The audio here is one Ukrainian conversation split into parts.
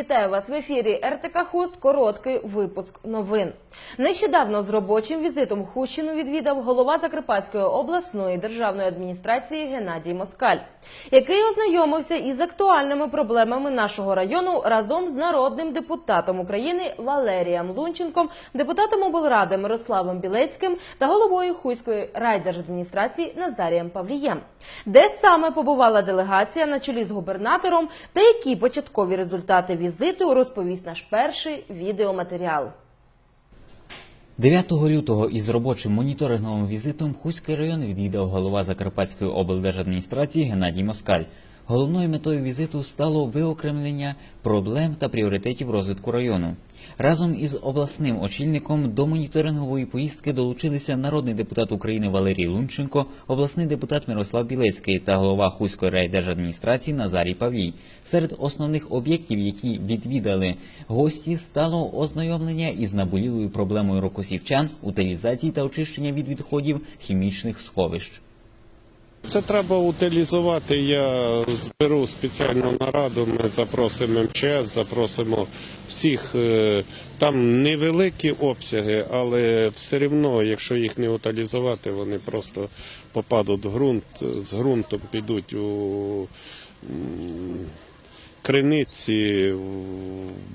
Вітаю вас в ефірі РТК Хуст. Короткий випуск новин. Нещодавно з робочим візитом Хущину відвідав голова Закарпатської обласної державної адміністрації Геннадій Москаль, який ознайомився із актуальними проблемами нашого району разом з народним депутатом України Валерієм Лунченком, депутатом облради Мирославом Білецьким та головою Хуської райдержадміністрації Назарієм Павлієм. Де саме побувала делегація на чолі з губернатором та які початкові результати візиту розповість наш перший відеоматеріал. 9 лютого із робочим моніторинговим візитом Хуський район відвідав голова Закарпатської облдержадміністрації Геннадій Москаль. Головною метою візиту стало виокремлення проблем та пріоритетів розвитку району. Разом із обласним очільником до моніторингової поїздки долучилися народний депутат України Валерій Лунченко, обласний депутат Мирослав Білецький та голова Хуської райдержадміністрації Назарій Павлій. Серед основних об'єктів, які відвідали гості, стало ознайомлення із наболілою проблемою рокосівчан, утилізації та очищення від відходів хімічних сховищ. Це треба утилізувати. Я зберу спеціальну нараду. Ми запросимо МЧС, запросимо всіх. Е, Там невеликі обсяги, але все одно, якщо їх не утилізувати, вони просто попадуть в ґрунт, з ґрунтом підуть у криниці, в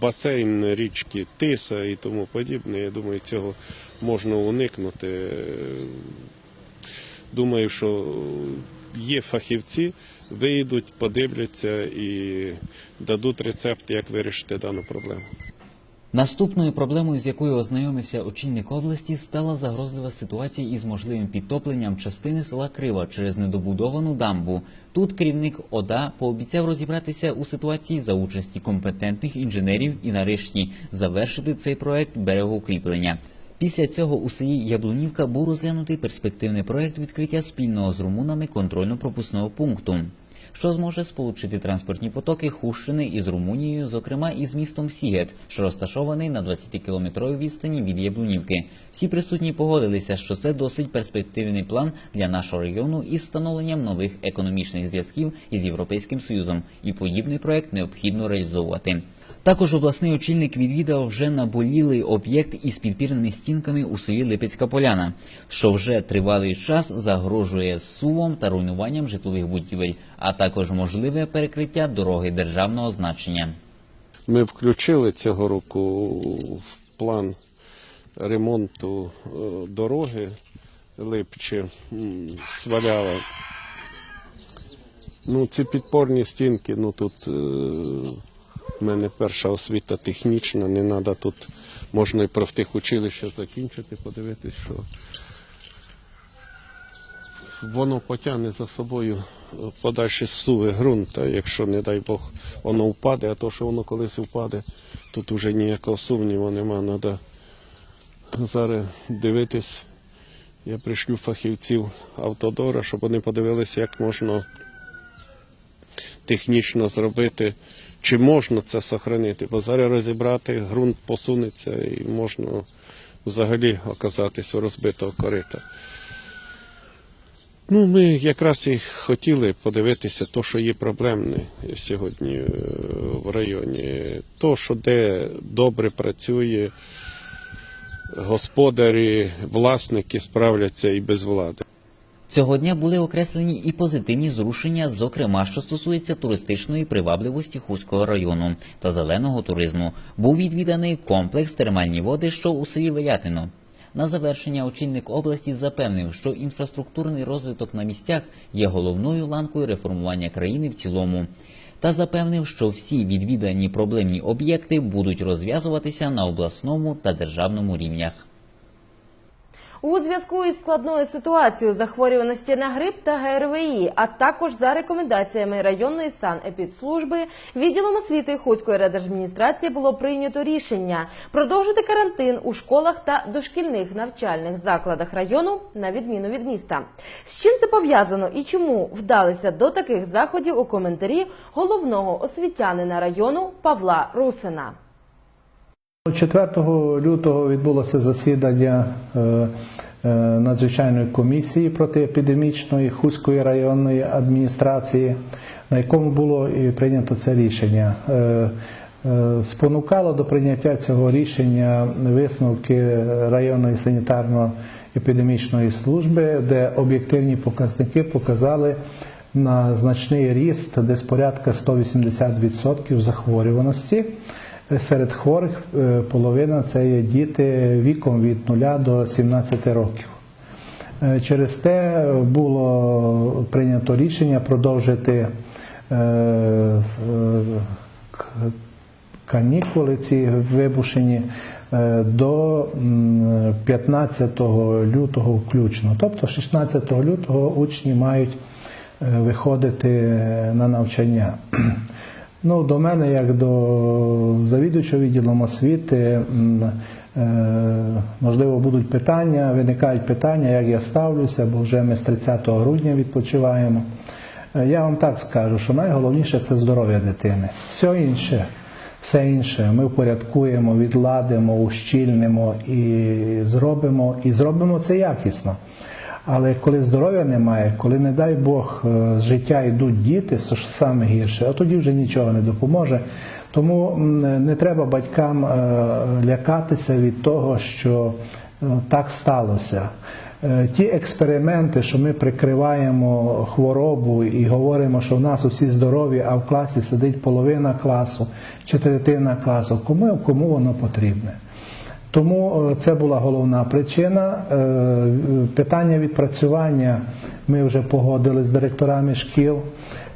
басейн річки Тиса і тому подібне. Я думаю, цього можна уникнути. Думаю, що є фахівці, вийдуть, подивляться і дадуть рецепт, як вирішити дану проблему. Наступною проблемою, з якою ознайомився очільник області, стала загрозлива ситуація із можливим підтопленням частини села Крива через недобудовану дамбу. Тут керівник ОДА пообіцяв розібратися у ситуації за участі компетентних інженерів і нарешті завершити цей проект берегоукріплення. Після цього у селі Яблунівка був розглянутий перспективний проект відкриття спільного з румунами контрольно-пропускного пункту, що зможе сполучити транспортні потоки Хущини із Румунією, зокрема із містом Сігет, що розташований на 20-кілометровій відстані від Яблунівки. Всі присутні погодилися, що це досить перспективний план для нашого регіону із встановленням нових економічних зв'язків із Європейським Союзом, і подібний проект необхідно реалізовувати. Також обласний очільник відвідав вже наболілий об'єкт із підпірними стінками у селі Липецька Поляна, що вже тривалий час загрожує сувом та руйнуванням житлових будівель, а також можливе перекриття дороги державного значення. Ми включили цього року в план ремонту е, дороги Липче м, Свалява. Ну, ці підпорні стінки, ну тут в мене перша освіта технічна, не треба тут, можна і профтехучилище закінчити, подивитись, що воно потягне за собою е, подальші суви ґрунта, якщо, не дай Бог, воно впаде, а то, що воно колись впаде, тут вже ніякого сумніву нема. Треба зараз дивитись. Я пришлю фахівців автодора, щоб вони подивилися, як можна технічно зробити, чи можна це сохранити. Бо зараз розібрати, ґрунт посунеться і можна взагалі оказатись у розбитого корита. Ну, ми якраз і хотіли подивитися, то, що є проблемне сьогодні е, в районі. То, що де добре працює, господарі, власники справляться і без влади. Цього дня були окреслені і позитивні зрушення, зокрема, що стосується туристичної привабливості Хуського району та зеленого туризму. Був відвіданий комплекс термальні води, що у селі Велятино. На завершення очільник області запевнив, що інфраструктурний розвиток на місцях є головною ланкою реформування країни в цілому. Та запевнив, що всі відвідані проблемні об'єкти будуть розв'язуватися на обласному та державному рівнях. У зв'язку із складною ситуацією захворюваності на грип та ГРВІ, а також за рекомендаціями районної санепідслужби, відділом освіти Хуцької райдержадміністрації було прийнято рішення продовжити карантин у школах та дошкільних навчальних закладах району на відміну від міста. З чим це пов'язано і чому вдалися до таких заходів у коментарі головного освітянина району Павла Русина. 4 лютого відбулося засідання е, е, надзвичайної комісії протиепідемічної Хуської районної адміністрації, на якому було і прийнято це рішення. Е, Спонукало до прийняття цього рішення висновки районної санітарно-епідемічної служби, де об'єктивні показники показали на значний ріст, десь порядка 180% захворюваності. Серед хворих е, половина це є діти віком від 0 до 17 років. Е, Через те було прийнято рішення продовжити е, канікули ці вибушені до 15 лютого включно. Тобто 16 лютого учні мають виходити на навчання. Ну, до мене, як до завідувачого відділом освіти, е, можливо, будуть питання, виникають питання, як я ставлюся, бо вже ми з 30 грудня відпочиваємо. Е, Я вам так скажу, що найголовніше це здоров'я дитини. Все інше, все інше ми впорядкуємо, відладимо, ущільнимо і зробимо, і зробимо це якісно. Але коли здоров'я немає, коли, не дай Бог, е, з життя йдуть діти, це ж саме гірше, а тоді вже нічого не допоможе. Тому не треба батькам е, лякатися від того, що е, так сталося. Ті експерименти, що ми прикриваємо хворобу і говоримо, що в нас усі здорові, а в класі сидить половина класу чи третина класу, кому, кому воно потрібне? Тому е, це була головна причина. Е, Питання відпрацювання ми вже погодили з директорами шкіл.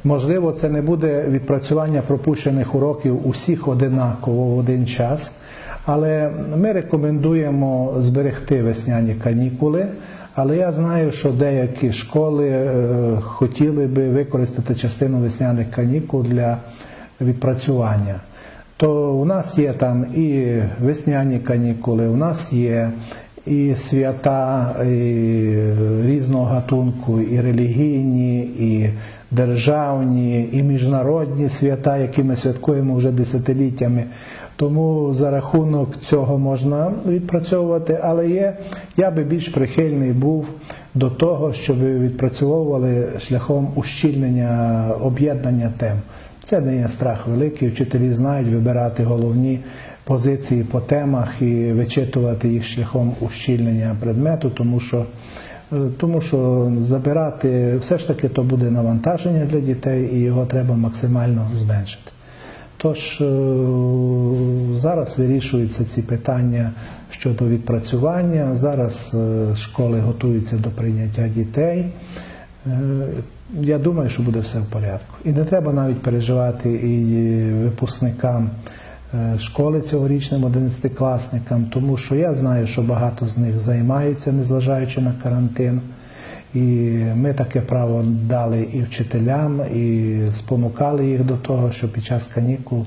Можливо, це не буде відпрацювання пропущених уроків усіх одинаково в один час, але ми рекомендуємо зберегти весняні канікули. Але я знаю, що деякі школи е, хотіли би використати частину весняних канікул для відпрацювання то у нас є там і весняні канікули, у нас є і свята і різного гатунку, і релігійні, і державні, і міжнародні свята, які ми святкуємо вже десятиліттями. Тому за рахунок цього можна відпрацьовувати, але є, я би більш прихильний був до того, щоб відпрацьовували шляхом ущільнення об'єднання тем. Це не є страх великий. Вчителі знають вибирати головні позиції по темах і вичитувати їх шляхом ущільнення предмету, тому що, е, тому що забирати все ж таки то буде навантаження для дітей і його треба максимально зменшити. Тож е, зараз вирішуються ці питання щодо відпрацювання. Зараз е, школи готуються до прийняття дітей. Я думаю, що буде все в порядку. І не треба навіть переживати і випускникам е, школи цьогорічним 11-класникам, тому що я знаю, що багато з них займаються, незважаючи на карантин. І ми таке право дали і вчителям, і спонукали їх до того, що під час канікул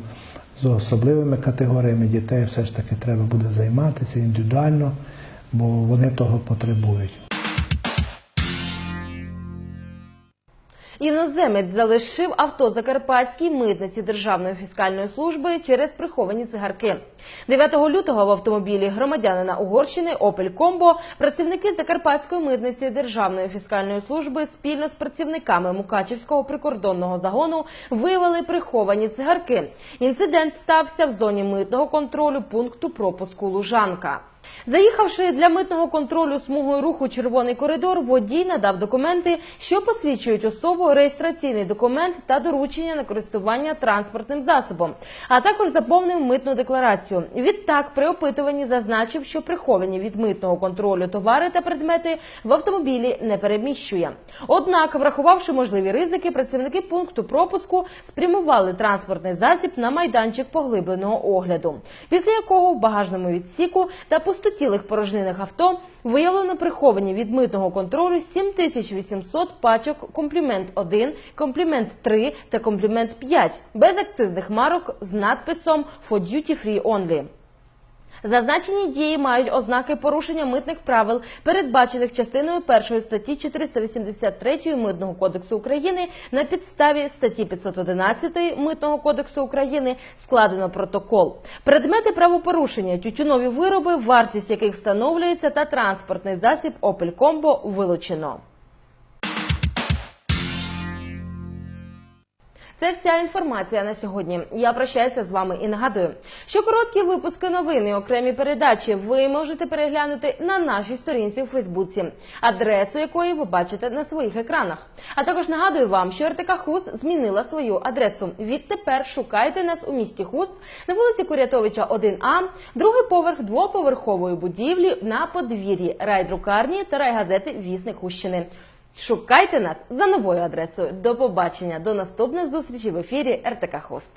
з особливими категоріями дітей все ж таки треба буде займатися індивідуально, бо вони того потребують. Іноземець залишив авто Закарпатській митниці Державної фіскальної служби через приховані цигарки. 9 лютого в автомобілі громадянина Угорщини Opel Combo працівники Закарпатської митниці Державної фіскальної служби спільно з працівниками Мукачівського прикордонного загону виявили приховані цигарки. Інцидент стався в зоні митного контролю пункту пропуску Лужанка. Заїхавши для митного контролю смугою руху червоний коридор, водій надав документи, що посвідчують особу, реєстраційний документ та доручення на користування транспортним засобом, а також заповнив митну декларацію. Відтак, при опитуванні зазначив, що приховані від митного контролю товари та предмети в автомобілі не переміщує. Однак, врахувавши можливі ризики, працівники пункту пропуску спрямували транспортний засіб на майданчик поглибленого огляду, після якого в багажному відсіку та пустотілих порожнинах авто виявлено приховані від митного контролю 7800 пачок комплімент 1, комплімент 3 та комплімент 5 без акцизних марок з надписом «For duty free only». Зазначені дії мають ознаки порушення митних правил, передбачених частиною 1 статті 483 Митного кодексу України на підставі статті 511 Митного кодексу України складено протокол. Предмети правопорушення, тютюнові вироби, вартість яких встановлюється, та транспортний засіб Opel Combo вилучено. Це вся інформація на сьогодні. Я прощаюся з вами і нагадую, що короткі випуски новин і окремі передачі ви можете переглянути на нашій сторінці у Фейсбуці, адресу якої ви бачите на своїх екранах. А також нагадую вам, що РТК Хуст змінила свою адресу. Відтепер шукайте нас у місті Хуст на вулиці Курятовича 1А, другий поверх двоповерхової будівлі на подвір'ї райдрукарні та райгазети Вісник Хущини. Шукайте нас за новою адресою. До побачення, до наступних зустрічей в ефірі РТК Хост.